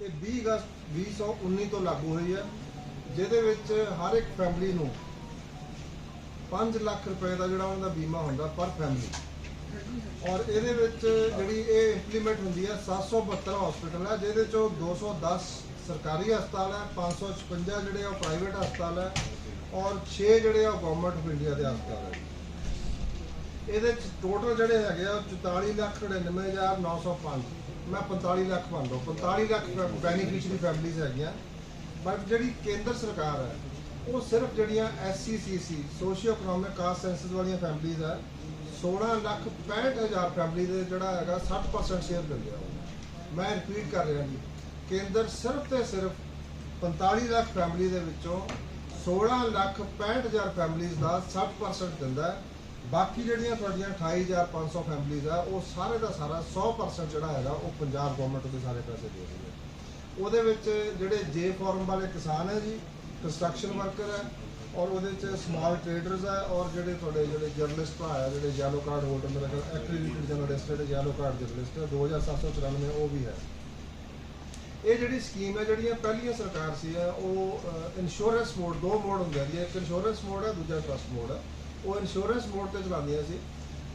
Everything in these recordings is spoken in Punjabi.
ਇਹ 20 ਅਗਸਤ 2019 ਤੋਂ ਲਾਗੂ ਹੋਈ ਹੈ, ਜਿਹਦੇ ਵਿੱਚ ਹਰ ਇੱਕ ਫੈਮਿਲੀ ਨੂੰ 5 ਲੱਖ ਰੁਪਏ ਦਾ ਜਿਹੜਾ ਉਹਨਾਂ ਦਾ ਬੀਮਾ ਹੁੰਦਾ ਪਰ ਫੈਮਿਲੀ ਔਰ ਇਹਦੇ ਵਿੱਚ ਜਿਹੜੀ ਇਹ ਇੰਪਲੀਮੈਂਟ ਹੁੰਦੀ ਹੈ 772 ਹਸਪੀਟਲ ਹੈ, ਜਿਹਦੇ ਚੋਂ 210 ਸਰਕਾਰੀ ਹਸਪਤਾਲ ਹੈ 556 ਜਿਹੜੇ ਆ ਪ੍ਰਾਈਵੇਟ ਹਸਪਤਾਲ ਹੈ, ਔਰ 6 ਜਿਹੜੇ ਆ ਗਵਰਨਮੈਂਟ ਆਫ ਇੰਡੀਆ ਦੇ ਹਸਪਤਾਲ ਹੈ। ਇਹਦੇ ਚ ਟੋਟਲ ਜਿਹੜੇ ਹੈਗੇ ਆ 44 ਲੱਖ 99905 ਮੈਂ 45 ਲੱਖ ਮੰਨ ਲਓ। 45 ਲੱਖ ਬੈਨੀਫੀਸ਼ੀਅਰੀ ਫੈਮਿਲੀਜ਼ ਹੈਗੀਆਂ। ਬਟ ਜਿਹੜੀ ਕੇਂਦਰ ਸਰਕਾਰ ਹੈ, ਉਹ ਸਿਰਫ ਜਿਹੜੀਆਂ SECC socio economic caste census ਵਾਲੀਆਂ ਫੈਮਿਲੀਜ਼ ਹੈ 16 ਲੱਖ 65000 ਫੈਮਿਲੀ ਦੇ ਜਿਹੜਾ ਹੈਗਾ 60% ਸ਼ੇਅਰ ਦਿੰਦੇ ਆ ਮੈਂ ਰਿਪੀਟ ਕਰ ਰਿਹਾ ਜੀ, ਕੇਂਦਰ ਸਿਰਫ ਤੇ ਸਿਰਫ 45 ਲੱਖ ਫੈਮਿਲੀ ਦੇ ਵਿੱਚੋਂ 16 ਲੱਖ 65000 ਫੈਮਿਲੀਜ਼ ਦਾ 60% ਦਿੰਦਾ ਹੈ। ਬਾਕੀ ਜਿਹੜੀਆਂ ਤੁਹਾਡੀਆਂ 28500 ਫੈਮਿਲੀਜ਼ ਆ ਉਹ ਸਾਰੇ ਦਾ ਸਾਰਾ 100% ਜਿਹੜਾ ਹੈਗਾ ਉਹ ਪੰਜਾਬ ਗਵਰਨਮੈਂਟ ਦੇ ਸਾਰੇ ਪੈਸੇ ਦੇ ਰਹੀ ਹੈ ਉਹਦੇ ਵਿੱਚ ਜਿਹੜੇ ਜੇ ਫਾਰਮ ਵਾਲੇ ਕਿਸਾਨ ਹੈ ਜੀ ਕੰਸਟਰਕਸ਼ਨ ਵਰਕਰ ਹੈ ਔਰ ਉਹਦੇ ਚ ਸਮਾਲ ਟ੍ਰੇਡਰਸ ਹੈ ਔਰ ਜਿਹੜੇ ਤੁਹਾਡੇ ਜਿਹੜੇ ਜਰਨਲਿਸਟ ਭਰਾ ਆ ਜਿਹੜੇ ਯੈਲੋ ਕਾਰਡ ਹੋਲਡਰ ਮੇਰੇ ਕੋਲ ਐਕ੍ਰੀਡਿਟਡ ਜਰਨਲਿਸਟ ਹੈ ਯੈਲੋ ਕਾਰਡ ਜਰਨਲਿਸਟ ਹੈ 2794 ਉਹ ਵੀ ਹੈ। ਇਹ ਜਿਹੜੀ ਸਕੀਮ ਹੈ ਜਿਹੜੀਆਂ ਪਹਿਲੀਆਂ ਸਰਕਾਰ ਸੀ ਹੈ, ਉਹ ਇੰਸ਼ੋਰੈਂਸ ਮੋਡ ਦੋ ਮੋਡ ਹੁੰਦੇ ਆ ਇੱਕ ਇੰਸ਼ੋਰੈਂਸ ਮੋਡ ਹੈ ਦੂਜਾ ਟਰਸਟ ਮੋਡ ਹੈ। ਉਹ ਇੰਸ਼ੋਰੈਂਸ ਮੋਡ ਤੇ ਚਲਾਉਂਦੀਆਂ ਸੀ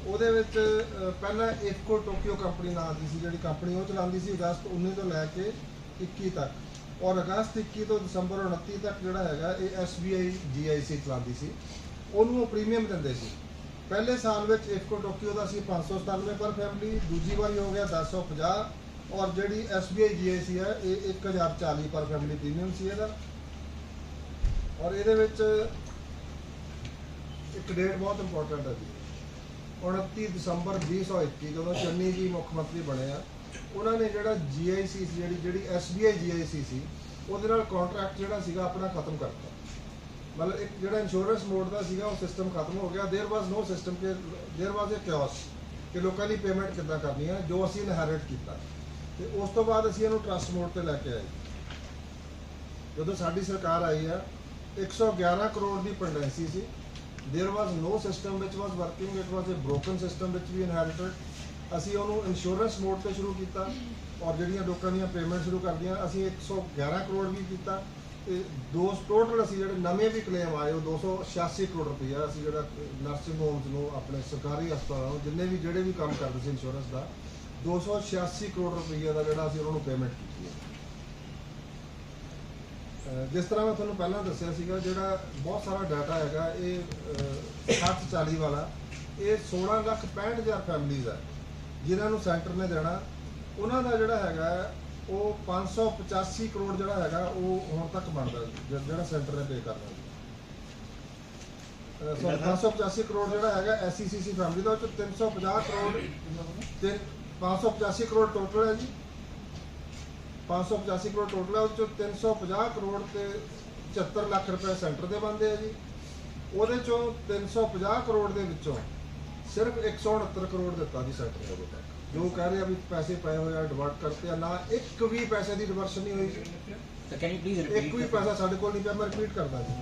ਉਹਦੇ ਵਿੱਚ ਅਹ, ਪਹਿਲਾਂ ਇਫਕੋ ਟੋਕੀਓ ਕੰਪਨੀ ਨਾਂ ਦੀ ਸੀ ਜਿਹੜੀ ਕੰਪਨੀ ਉਹ ਚਲਾਉਂਦੀ ਸੀ ਅਗਸਤ 19 ਤੋਂ ਲੈ ਕੇ 21 ਤੱਕ। ਔਰ ਅਗਸਤ 21 ਤੋਂ ਦਸੰਬਰ 29 ਤੱਕ ਜਿਹੜਾ ਹੈਗਾ ਇਹ SBI GIC ਚਲਾਉਂਦੀ ਸੀ। ਉਹਨੂੰ ਉਹ ਪ੍ਰੀਮੀਅਮ ਦਿੰਦੇ ਸੀ। ਪਹਿਲੇ ਸਾਲ ਵਿੱਚ ਇਫਕੋ ਟੋਕੀਓ ਦਾ ਸੀ 597 ਪਰ ਫੈਮਿਲੀ ਦੂਜੀ ਵਾਰੀ ਹੋ ਗਿਆ 1050 ਔਰ ਜਿਹੜੀ SBI GIC ਹੈ ਇਹ 1040 ਪਰ ਫੈਮਿਲੀ ਪ੍ਰੀਮੀਅਮ ਸੀ ਇਹਦਾ। ਔਰ ਇਹਦੇ ਵਿੱਚ ਇੱਕ ਡੇਟ ਬਹੁਤ ਇੰਪੋਰਟੈਂਟ ਹੈ ਜੀ 29 ਦਸੰਬਰ 2021 ਜਦੋਂ ਚੰਨੀ ਜੀ ਮੁੱਖ ਮੰਤਰੀ ਬਣੇ ਆ ਉਹਨਾਂ ਨੇ ਜਿਹੜਾ GIC ਸੀ ਜਿਹੜੀ ਜਿਹੜੀ SBI GIC ਸੀ ਉਹਦੇ ਨਾਲ ਕੰਟਰੈਕਟ ਜਿਹੜਾ ਸੀਗਾ ਆਪਣਾ ਖਤਮ ਕਰਤਾ ਮਤਲਬ ਇੱਕ ਜਿਹੜਾ ਇੰਸ਼ੋਰੈਂਸ ਮੋਡ ਦਾ ਸੀਗਾ ਉਹ ਸਿਸਟਮ ਖਤਮ ਹੋ ਗਿਆ देयर वाज नो ਸਿਸਟਮ ਕਿ देयर वाज ਅ chaos ਕਿ ਲੋਕਾਂ ਦੀ ਪੇਮੈਂਟ ਕਿੱਦਾਂ ਕਰਨੀ ਹੈ ਜੋ ਅਸੀਂ ਇਨਹੈਰਿਟ ਕੀਤਾ ਤੇ ਉਸ ਤੋਂ ਬਾਅਦ ਅਸੀਂ ਇਹਨੂੰ ਟਰਸਟ ਮੋਡ ਤੇ ਲੈ ਕੇ ਆਏ ਜਦੋਂ ਸਾਡੀ ਸਰਕਾਰ ਆਈ ਆ 111 ਕਰੋੜ ਦੀ pendency C There was no system which was working it was a broken system which we inherited. ਅਸੀਂ ਉਹਨੂੰ ਇੰਸ਼ੋਰੈਂਸ ਮੋਡ ਤੇ ਸ਼ੁਰੂ ਕੀਤਾ ਔਰ ਜਿਹੜੀਆਂ ਲੋਕਾਂ ਦੀਆਂ ਪੇਮੈਂਟ ਸ਼ੁਰੂ ਕਰਦੀਆਂ, ਅਸੀਂ 111 ਕਰੋੜ ਵੀ ਕੀਤਾ। ਤੇ ਦੋ ਟੋਟਲ ਅਸੀਂ ਜਿਹੜੇ ਨਵੇਂ ਵੀ ਕਲੇਮ ਆਏ, ਉਹ 286 ਕਰੋੜ ਰੁਪਇਆ ਅਸੀਂ ਜਿਹੜਾ ਨਰਸਿੰਗ ਹੋਮਸ ਨੂੰ ਆਪਣੇ ਸਰਕਾਰੀ ਹਸਪਤਾਲਾਂ ਨੂੰ, ਜਿੰਨੇ ਵੀ ਜਿਹੜੇ ਵੀ ਕੰਮ ਕਰਦੇ ਸੀ ਇੰਸ਼ੋਰੈਂਸ ਦਾ 286 ਕਰੋੜ ਰੁਪਇਆ ਦਾ ਜਿਹੜਾ ਅਸੀਂ ਉਹਨਾਂ ਨੂੰ ਪੇਮੈਂਟ ਕੀਤੀ ਹੈ। ਜਿਸ ਤਰ੍ਹਾਂ ਮੈਂ ਤੁਹਾਨੂੰ ਪਹਿਲਾਂ ਦੱਸਿਆ ਸੀਗਾ ਜਿਹੜਾ ਬਹੁਤ ਸਾਰਾ ਡਾਟਾ ਹੈਗਾ ਇਹ ਅਹ, 60 40 ਵਾਲਾ ਇਹ 16 ਲੱਖ 65000 ਫੈਮਿਲੀਜ਼ ਹੈ ਜਿਨ੍ਹਾਂ ਨੂੰ ਸੈਂਟਰ ਨੇ ਦੇਣਾ। ਉਹਨਾਂ ਦਾ ਜਿਹੜਾ ਹੈਗਾ ਉਹ 585 ਕਰੋੜ ਜਿਹੜਾ ਹੈਗਾ ਉਹ ਹੁਣ ਤੱਕ ਬਣਦਾ ਜਿ- ਜਿਹੜਾ ਸੈਂਟਰ ਨੇ ਪੇ ਕਰਨਾ ਅਹ, ਸੋ 585 ਕਰੋੜ ਜਿਹੜਾ ਹੈਗਾ ਐਸਸੀਸੀਸੀ ਫੈਮਿਲੀ ਦਾ ਉਹ 'ਚੋਂ 350 ਕਰੋੜ ਤੇ 585 ਕਰੋੜ ਟੋਟਲ ਹੈ ਜੀ। 585 ਕਰੋੜ ਟੋਟਲ ਹੈ ਉਹ ਚੋਂ 350 ਕਰੋੜ ਤੇ 74 ਲੱਖ ਰੁਪਏ ਸੈਂਟਰ ਦੇ ਬੰਦੇ ਆ ਜੀ। ਉਹਦੇ ਚੋਂ 350 ਕਰੋੜ ਦੇ ਵਿੱਚੋਂ ਸਿਰਫ 169 ਕਰੋੜ ਦਿੱਤਾ ਜੀ ਸੈਂਟਰ ਉਦੋਂ ਤੱਕ ਜੋ ਕਹਿ ਰਹੇ ਆ ਵੀ ਪੈਸੇ ਪਏ ਹੋਏ ਆ ਡਿਵਰਟ ਕਰਤੇ ਆ ਨਾ ਇੱਕ ਵੀ ਪੈਸੇ ਦੀ ਡਿਵਰਸ਼ਨ ਨਹੀਂ ਹੋਈ। ਜੀ So can you please ਇੱਕ? ਵੀ ਪੈਸਾ ਸਾਡੇ ਕੋਲ ਨਹੀਂ ਪਿਆ ਮੈਂ ਰਿਪੀਟ ਕਰਦਾ ਜੀ।